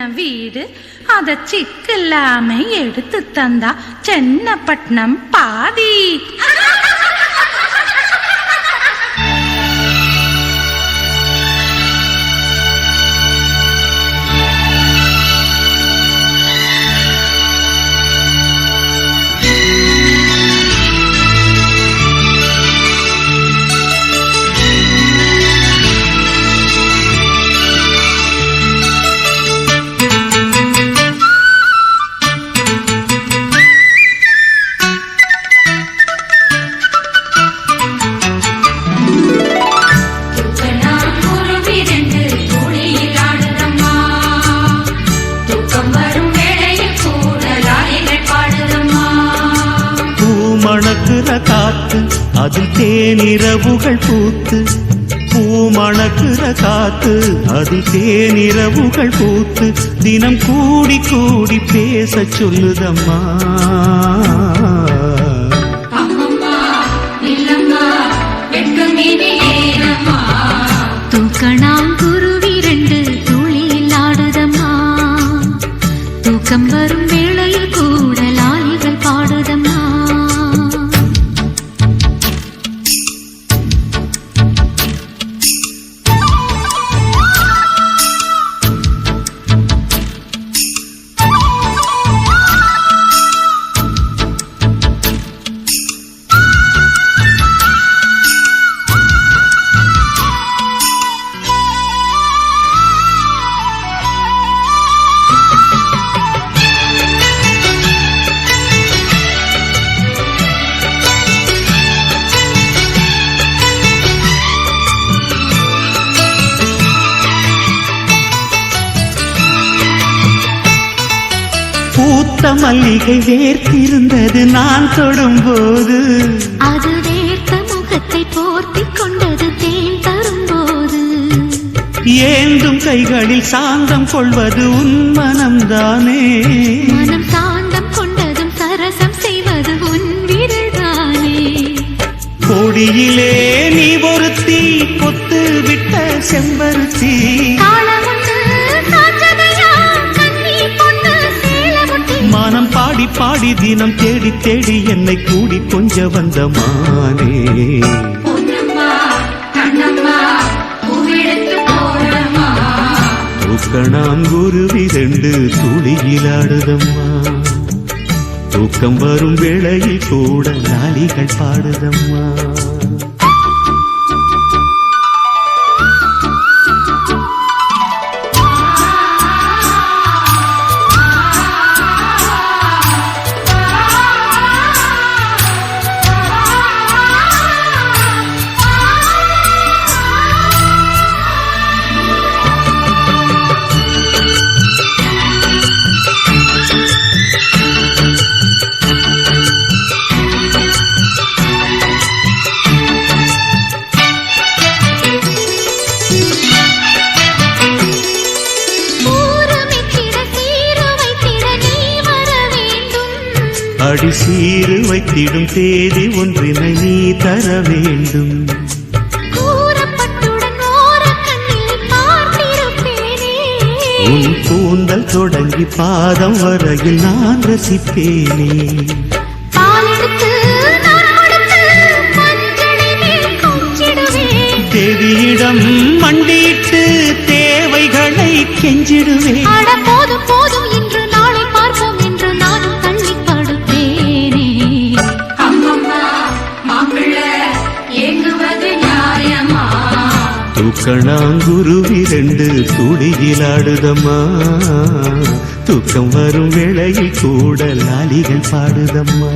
வீடு அத சிக்கில்லாம எடுத்து தந்தா சென்னப்பட்டினம் பாதி. அதில் தேனிரவுகள் பூத்து பூமணக்குற காத்து அதில் தேனிரவுகள் பூத்து தினம் கூடி கூடி பேச சொல்லுதம்மா. பூத்த மல்லிகை வேர்த்திருந்தது நான் தொடும்போது. அது வேர்த்த முகத்தை போர்த்திக் கொண்டது தேன் தரும்போது. ஏந்தும் கைகளில் சாந்தம் கொள்வது உன் மனம்தானே. மனம் சாந்தம் கொண்டதும் சரசம் செய்வது உன் விரல்தானே. கொடியிலே நீ ஒருத்தி கொத்து விட்ட செம்பருத்தி. காளமுத்து பாடி பாடி தினம் தேடி தேடி என்னை கூடி கொஞ்ச வந்த மானே. தூக்கணாங்குருவி ரெண்டு துளியிலாடுதம்மா தூக்கம் வரும் வேளையில் கூட லாலிகள் பாடுதம்மா. அடி சீறு வைத்திடும் தேதி ஒன்றினை நீ தர வேண்டும். உன் கூந்தல் தொடங்கி பாதம் வரையில் நான் ரசிப்பேனே. தேவியிடம் மண்டியிட்டு தேவைகளை கெஞ்சிடுவேன். தூக்கணாங்குருவி ரெண்டு துடியிலாடுதம்மா தூக்கம் வரும் வேளையில் கூட லாலிகள் பாடுதம்மா.